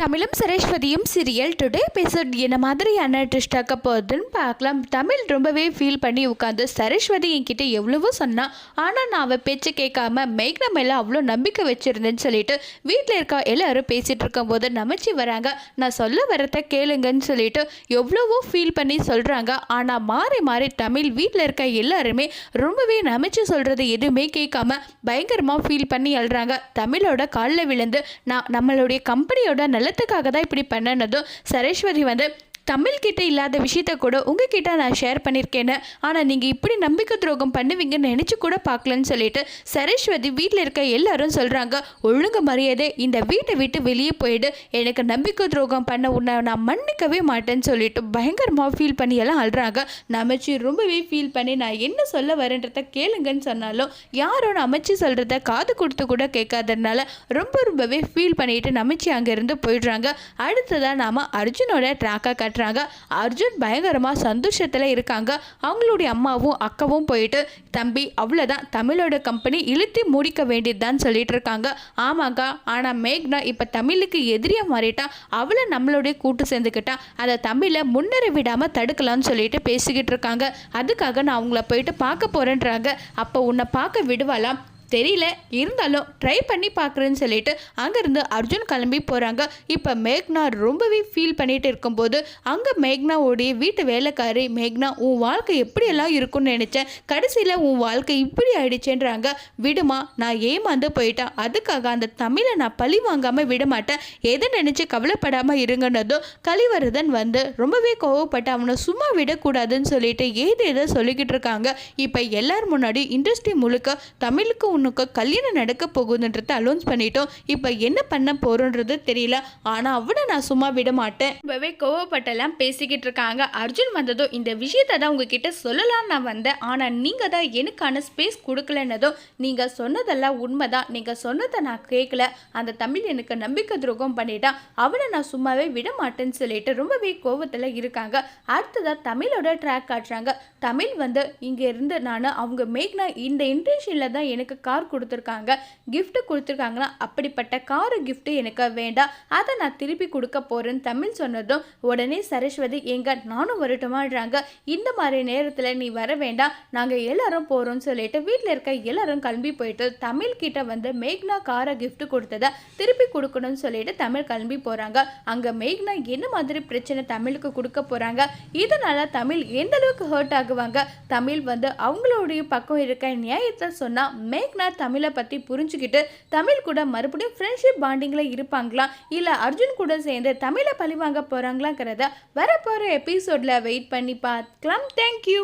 தமிழும் சரஸ்வதியும் serial today episode என்ன மாதிரியான ட்விஸ்ட் ஆக்க போகுதுன்னு பார்க்கலாம். தமிழ் ரொம்பவே ஃபீல் பண்ணி உட்காந்து சரஸ்வதி என்கிட்ட எவ்வளவோ சொன்னான் ஆனால் நான் அவள் பேச்சு கேட்காம மேக்னா மேலே அவ்வளோ நம்பிக்கை வச்சுருந்தேன்னு சொல்லிட்டு வீட்டில் இருக்க எல்லாரும் பேசிகிட்டு இருக்கும்போது நமச்சி வராங்க. நான் சொல்ல வரத கேளுங்கன்னு சொல்லிட்டு எவ்வளவோ ஃபீல் பண்ணி சொல்கிறாங்க ஆனால் மாறி மாறி தமிழ் வீட்டில் இருக்க எல்லாருமே ரொம்பவே நமைச்சு சொல்கிறது எதுவுமே கேட்காம பயங்கரமாக ஃபீல் பண்ணி அழுறாங்க. தமிழோட காலில் விழுந்து நான் நம்மளுடைய கம்பெனியோட நல்ல பணத்துக்காக தான் இப்படி பண்ணனதும் சரேஸ்வரி வந்து தமிழ் கிட்ட இல்லாத விஷயத்த கூட உங்ககிட்ட நான் ஷேர் பண்ணியிருக்கேன்னு ஆனால் நீங்கள் இப்படி நம்பிக்கை துரோகம் பண்ணுவீங்கன்னு நினச்சி கூட பார்க்கலன்னு சொல்லிட்டு சரஸ்வதி வீட்டில் இருக்க எல்லாரும் சொல்கிறாங்க ஒழுங்கு மரியாதை இந்த வீட்டை விட்டு வெளியே போயிடு. எனக்கு நம்பிக்கை துரோகம் பண்ண உன்னை நான் மன்னிக்கவே மாட்டேன்னு சொல்லிட்டு பயங்கரமாக ஃபீல் பண்ணி எல்லாம் அழுறாங்க. நமச்சி ரொம்பவே ஃபீல் பண்ணி நான் என்ன சொல்ல வரேன்றத கேளுங்கன்னு சொன்னாலும் யாரும் நமச்சி சொல்கிறத காது கொடுத்து கூட கேட்காததுனால ரொம்ப ரொம்பவே ஃபீல் பண்ணிட்டு நமச்சி அங்கேருந்து போயிடுறாங்க. அடுத்ததாக நாம் அர்ஜுனோட ட்ராக்காக கட்டுறாங்க அர்ஜுன் பயங்கரமாக சந்தோஷத்தில் இருக்காங்க. அவங்களுடைய அம்மாவும் அக்காவும் போயிட்டு தம்பி அவ்வளோதான் தமிழோட கம்பெனி இழுத்தி முடிக்க வேண்டியதுதான் சொல்லிட்டு இருக்காங்க. ஆமாங்க ஆனால் மேக்னா இப்போ தமிழுக்கு எதிரியாக மாறிட்டா. அவளை நம்மளுடைய கூட்டு சேர்ந்துக்கிட்டா. அதை தமிழை முன்னேற விடாமல் தடுக்கலாம்னு சொல்லிட்டு பேசிக்கிட்டு இருக்காங்க. அதுக்காக நான் அவங்கள போயிட்டு பார்க்க போகிறேன்றாங்க அப்போ உன்னை பார்க்க விடுவாளாம். தெரியல. இருந்தாலும் ட்ரை பண்ணி பார்க்குறேன்னு சொல்லிட்டு அங்கேருந்து அர்ஜுன் கிளம்பி போகிறாங்க இப்போ மேக்னா ரொம்பவே ஃபீல் பண்ணிகிட்டு இருக்கும்போது அங்கே மேக்னாவோடைய வீட்டு வேலைக்காரி மேக்னா உன் வாழ்க்கை எப்படியெல்லாம் இருக்கும்னு நினச்சேன். கடைசியில் உன் வாழ்க்கை இப்படி ஆயிடுச்சேன்றாங்க. விடுமா நான் ஏமாந்து போயிட்டேன். அதுக்காக அந்த தமிழை நான் பழி வாங்காமல் விட மாட்டேன். எதை நினச்சி கவலைப்படாமல் இருங்கன்னதும் கலிவரதன் வந்து ரொம்பவே கோவப்பட்டு அவனை சும்மா விடக்கூடாதுன்னு சொல்லிட்டு ஏது ஏதோ சொல்லிக்கிட்டு இருக்காங்க. இப்போ எல்லார் முன்னாடி இண்டஸ்ட்ரி முழுக்க தமிழுக்கு பொண்ணுக்கு கல்யாணம் நடக்க போகுதுன்றத அலௌன்ஸ் பண்ணிட்டோம். இப்போ என்ன பண்ண போகிறோன்றது தெரியல. ஆனால் அவனை நான் சும்மா விட மாட்டேன். ரொம்பவே கோவப்பட்டெல்லாம் பேசிக்கிட்டு இருக்காங்க. அர்ஜுன் வந்ததும் இந்த விஷயத்தை தான் உங்ககிட்ட சொல்லலாம் நான் வந்தேன். ஆனால் நீங்கள் தான் எனக்கான ஸ்பேஸ் கொடுக்கலன்னதும் நீங்கள் சொன்னதெல்லாம் உண்மைதான். நீங்கள் சொன்னதை நான் கேட்கல. அந்த தமிழ் எனக்கு நம்பிக்கை துரோகம் பண்ணிட்டான். அவனை நான் சும்மாவே விட மாட்டேன்னு சொல்லிட்டு ரொம்பவே கோவத்தில் இருக்காங்க. அடுத்ததாக தமிழோட ட்ராக் காட்டுறாங்க. தமிழ் வந்து இங்கே இருந்து நான் அவங்க மேக்னா இந்த இன்டென்ஷனில் தான் எனக்கு கார் கொடுத்துருக்காங்க. கிஃப்ட் கொடுத்துருக்காங்கன்னா அப்படிப்பட்ட காரு கிஃப்ட்டு எனக்கு வேண்டாம். அதை நான் திருப்பி கொடுக்க போகிறேன்னு தமிழ் சொன்னதும் உடனே சரஸ்வதி எங்க நானும் வரட்டுமான்றாங்க இந்த மாதிரி நேரத்தில் நீ வர வேண்டாம். நாங்கள் எல்லாரும் போகிறோம்னு சொல்லிட்டு வீட்டில் இருக்க எல்லாரும் கிளம்பி போயிட்டு தமிழ் கிட்ட வந்து மேக்னா காரை கிஃப்ட் கொடுத்ததை திருப்பி கொடுக்கணும்னு சொல்லிட்டு தமிழ் கிளம்பி போகிறாங்க அங்கே மேக்னா என்ன மாதிரி பிரச்சனை தமிழுக்கு கொடுக்க போகிறாங்க இதனால தமிழ் எந்த அளவுக்கு ஹர்ட் ஆகுவாங்க? தமிழ் வந்து அவங்களுடைய பக்கம் இருக்க நியாயத்தை சொன்னால் மேக்னா தமிழை பற்றி புரிஞ்சுக்கிட்டு தமிழ் கூட மறுபடியும் ஃப்ரெண்ட்ஷிப் பாண்டிங்கில் இருப்பாங்களா? இல்லை அர்ஜுன் கூட சேர்ந்து தமிழை பழிவாங்க போகிறாங்களாங்கிறத வரப்போகிற எபிசோடில் வெயிட் பண்ணி பார்க்கலாம். தேங்க்யூ